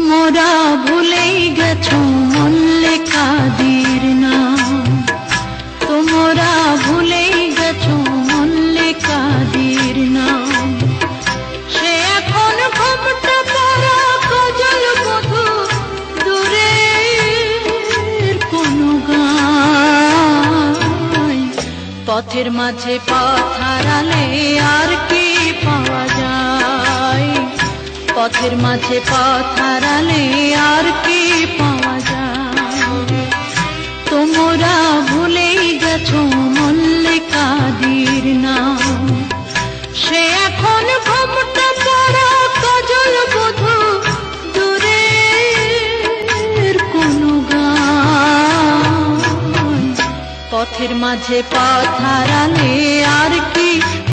তোমরা ভুলেই গেছো মল্লিকা দীর নাম। তোমরা ভুলেই গেছো মল্লিকা দীর নাম। সে এখন খবটা পথের মাঝে পথ হারালে পথের মাঝে পথ হারালে আর কি পাওয়া যায়? তোমরা ভুলেই গেছো মল্লিকাদির নাম। সে এখন কোনো পথের মাঝে পথ হারালে আর